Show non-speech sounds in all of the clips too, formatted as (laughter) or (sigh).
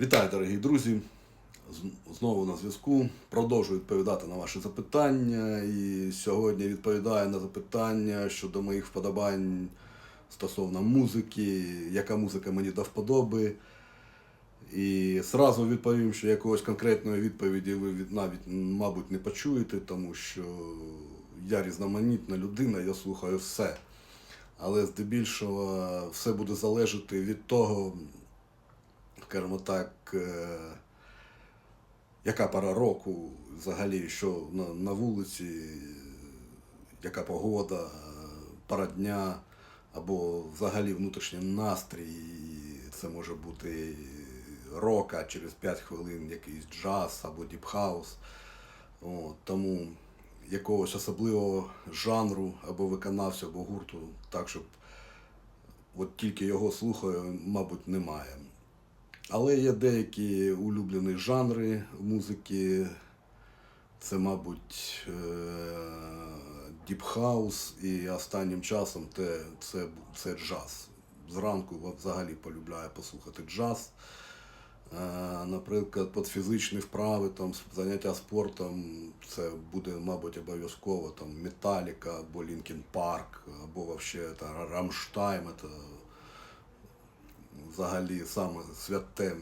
Вітаю, дорогі друзі! Знову на зв'язку. Продовжую відповідати на ваші запитання. І сьогодні відповідаю на запитання щодо моїх вподобань стосовно музики, яка музика мені до вподоби. І зразу відповім, що якогось конкретної відповіді ви навіть, мабуть, не почуєте, тому що я різноманітна людина, я слухаю все. Але здебільшого все буде залежати від того, скажімо так, е, яка пора року, взагалі, що на, вулиці, яка погода, пора дня, або взагалі внутрішній настрій. Це може бути рок, а через 5 хвилин якийсь джаз або діпхаус. Тому якогось особливого жанру або виконавця, або гурту, так, щоб от тільки його слухаю, мабуть, немає. Але є деякі улюблені жанри музики. Це, мабуть, діпхаус і останнім часом те, це, це джаз. Зранку взагалі полюбляю послухати джаз. Е, Наприклад, під фізичні вправи, там, заняття спортом, це буде, мабуть, обов'язково там Металіка або Лінкін Парк, або вообще та, Рамштайм. Це взагалі саме святе е,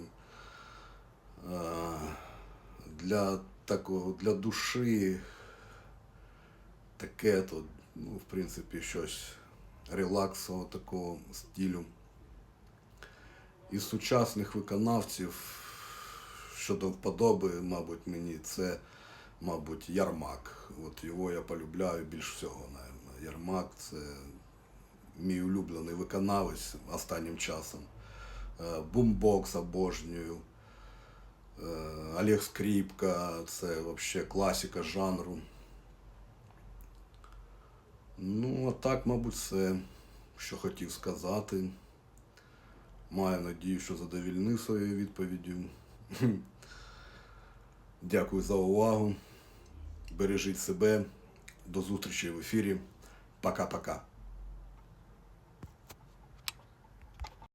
для такого для душі таке то, ну, в принципі, щось релаксового такого стилю. Із сучасних виконавців щодо вподоби, мабуть, мені це, мабуть, Ярмак. От його я полюбляю більш всього, наверное. Ярмак це мій улюблений виконавець останнім часом. Е, Бумбокс обожнюю. Е, Олег Скрипка, це взагалі класика жанру. Ну, а так, мабуть, все, що хотів сказати. Маю надію, що задовільнив своєю відповіддю. (laughs) Дякую за увагу. Бережіть себе. До зустрічі в ефірі. Пока-пока.